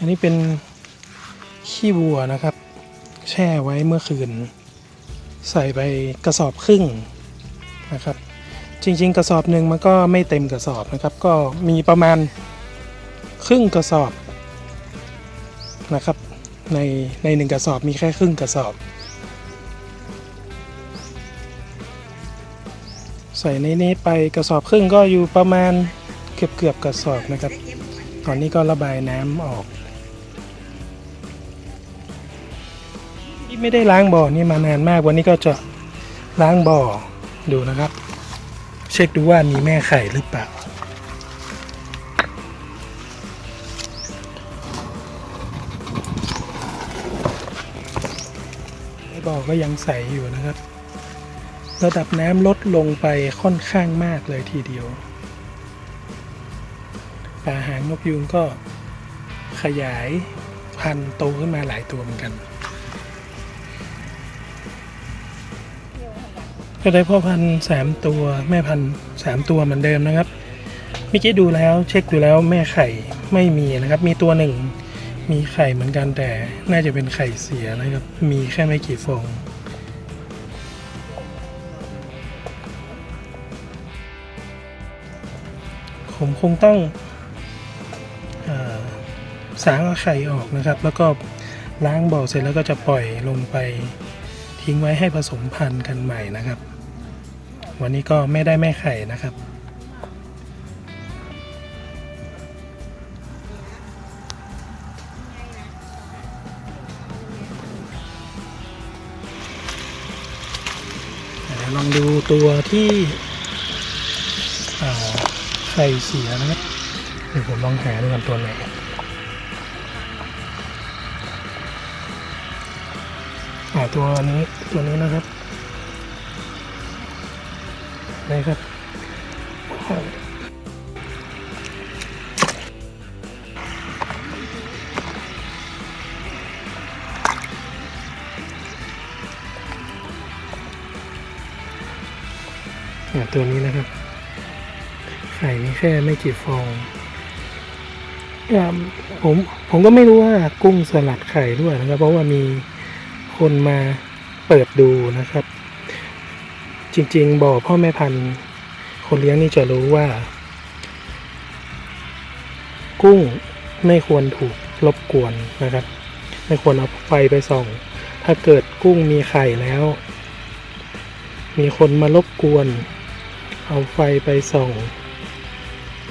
อันนี้เป็นขี้วัวนะครับ แช่ไว้เมื่อคืน ใส่ไปกระสอบครึ่งนะครับ จริง ๆ กระสอบหนึ่งมันก็ไม่เต็มกระสอบนะครับ ก็มีประมาณครึ่งกระสอบนะครับ ในในหนึ่งกระสอบมีแค่ครึ่งกระสอบ ใส่ในนี้ไปกระสอบครึ่งก็อยู่ประมาณเกือบเกือบกระสอบนะครับ ตอนนี้ก็ระบายน้ำออก ไม่ได้ล้างบ่อนี่มานานมากวันนี้ก็จะล้างบ่อดูนะครับ เช็คดูว่ามีแม่ไข่หรือเปล่า บ่อก็ยังใสอยู่นะครับ ระดับน้ำลดลงไปค่อนข้างมากเลยทีเดียวปลาหางนกยูงก็ขยายพันธุ์โตขึ้นมาหลายตัวเหมือนกัน ก็ได้พ่อพันธุ์สามตัวแม่พันธุ์สามตัวเหมือนเดิมนะครับเมื่อกี้ดูแล้วเช็คดูแล้วแม่ไข่ไม่มีนะครับ มีตัวหนึ่งมีไข่เหมือนกันแต่น่าจะเป็นไข่เสียนะครับ มีแค่ไม่กี่ฟองผมคงต้องอสางเอาไข่ออกนะครับ แล้วก็ล้างบ่อเสร็จแล้วก็จะปล่อยลงไปทิ้งไว้ให้ผสมพันธุ์กันใหม่นะครับ วันนี้ก็ไม่ได้แม่ไข่นะครับ ลองดูตัวที่ไข่เสียนะครับเดี๋ยวผมลองหาดูกันตัวไหนอ่าตัวนี้ตัวนี้นะครับ นี่ครับ ตัวนี้นะครับ ไข่มีแค่ไม่กี่ฟองผมผมก็ไม่รู้ว่ากุ้งสลัดไข่ด้วยนะครับ เพราะว่ามีคนมาเปิดดูนะครับ จริง ๆ บ่อพ่อแม่พันธุ์คนเลี้ยงนี่จะรู้ว่า กุ้งไม่ควรถูกรบกวนนะครับ ไม่ควรเอาไฟไปส่อง ถ้าเกิดกุ้งมีไข่แล้ว มีคนมารบกวน เอาไฟไปส่อง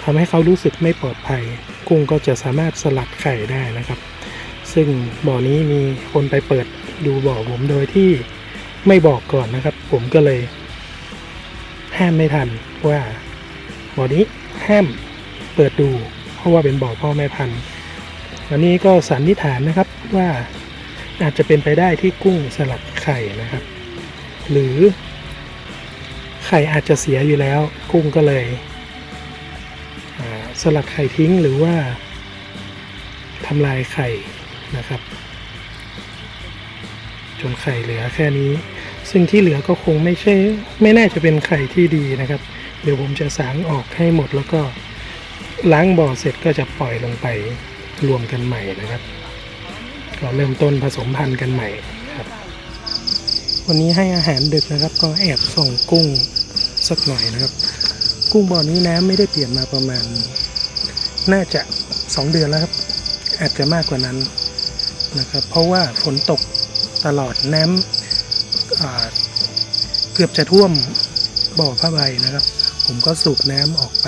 ทำให้เขารู้สึกไม่ปลอดภัย กุ้งก็จะสามารถสลัดไข่ได้นะครับ ซึ่งบ่อนี้มีคนไปเปิดดูบ่อผมโดยที่ไม่บอกก่อนนะครับ ผมก็เลย ห้ามไม่ทันว่าบ่อนี้ห้ามเปิดดู เพราะว่าเป็นบ่อพ่อแม่พันธุ์วันนี้ก็สันนิษฐานนะครับว่าอาจจะเป็นไปได้ที่กุ้งสลัดไข่นะครับ หรือ ไข่อาจจะเสียอยู่แล้ว กุ้งก็เลยสลัดไข่ทิ้งหรือว่าทำลายไข่นะครับ จนไข่เหลือแค่นี้ ซึ่งที่เหลือก็คงไม่ใช่ไม่น่าจะเป็นไข่ที่ดีนะครับ เดี๋ยวผมจะสางออกให้หมดแล้วก็ล้างบ่อเสร็จก็จะปล่อยลงไปรวมกันใหม่นะครับ ก็เริ่มต้นผสมพันธุ์กันใหม่ครับ วันนี้ให้อาหารดึกนะครับ ก็แอบส่องกุ้งสักหน่อยนะครับ กุ้งบ่อนี้น้ำไม่ได้เปลี่ยนมาประมาณ น่าจะ 2 เดือนแล้วครับ อาจจะมากกว่านั้นนะครับ เพราะว่าฝนตกตลอดน้ำอ่า เกือบจะท่วมบ่อผ้าใบนะครับ ผมก็สูบน้ำออกไป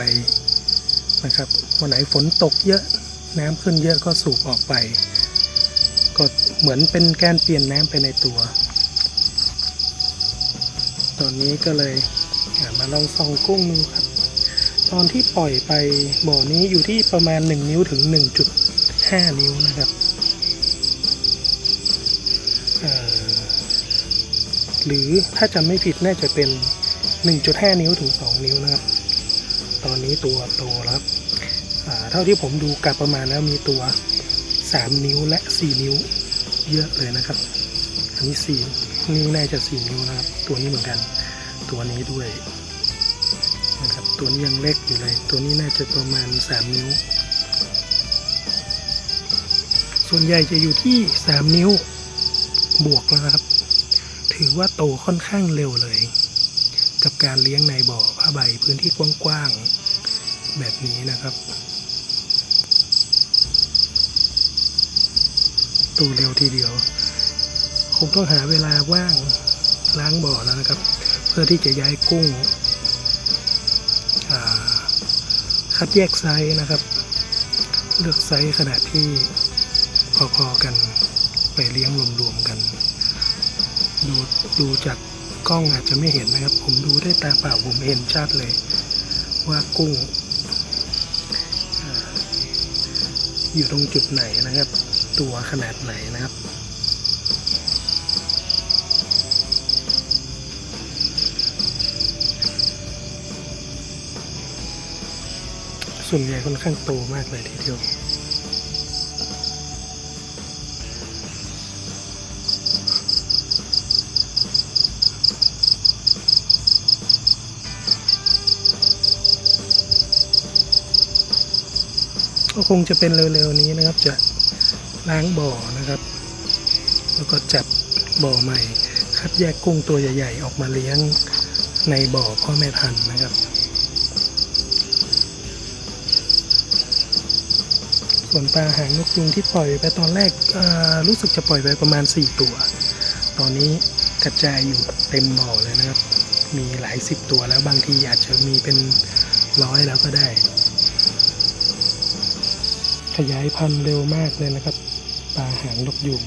นะครับวันไหนฝนตกเยอะน้ำขึ้นเยอะก็สูบออกไป ก็เหมือนเป็นการเปลี่ยนน้ำไปในตัว ตอนนี้ก็เลยมาลองส่องกุ้งดูครับ ตอนที่ปล่อยไปบ่อนี้อยู่ที่ประมาณ 1 นิ้วถึง 1.5 นิ้วนะครับ หรือถ้าจำไม่ผิดน่าจะเป็น 1.5 นิ้วถึง 2 นิ้วนะครับ ตอนนี้ตัวโตแล้วอ่าเท่าที่ผมดูกับประมาณแล้วมีตัว 3 นิ้วและ 4 นิ้วเยอะเลยนะครับ อันนี้สี่นี่น่าจะสี่นิ้วนะครับ ตัวนี้เหมือนกัน ตัวนี้ด้วยนะครับ ตัวนี้ยังเล็กอยู่เลย ตัวนี้น่าจะประมาณสามนิ้ว ส่วนใหญ่จะอยู่ที่ 3 นิ้วบวกแล้วนะครับ ถือว่าโตค่อนข้างเร็วเลย กับการเลี้ยงในบ่อผ้าใบพื้นที่กว้างๆแบบนี้นะครับ โตเร็วทีเดียว คงต้องหาเวลาว่างล้างบ่อแล้วนะครับ เพื่อที่จะย้ายกุ้งคัดแยกไซส์นะครับ เลือกไซส์ขนาดที่พอๆกันไปเลี้ยงรวมๆกัน ดูดูจากกล้องอาจจะไม่เห็นนะครับ ผมดูด้วยตาเปล่าผมเห็นชัดเลย ว่ากุ้งออยู่ตรงจุดไหนนะครับ ตัวขนาดไหนนะครับส่วนใหญ่ค่อนข้างโตมากเลยทีเดียว คงจะเป็นเร็วๆนี้นะครับ จะล้างบ่อนะครับ แล้วก็จัดบ่อใหม่ คัดแยกกุ้งตัวใหญ่ๆ ออกมาเลี้ยงในบ่อพ่อแม่พันธุ์นะครับ ส่วนปลาหางนกยุงที่ปล่อยไปตอนแรกรู้สึกจะปล่อยไปประมาณ 4 ตัว ตอนนี้กระจายอยู่เต็มบ่อเลยนะครับ มีหลายสิบตัวแล้วบางทีอาจจะมีเป็นร้อยแล้วก็ได้ ขยายพันธุ์เร็วมากเลยนะครับปลาหางนกยุง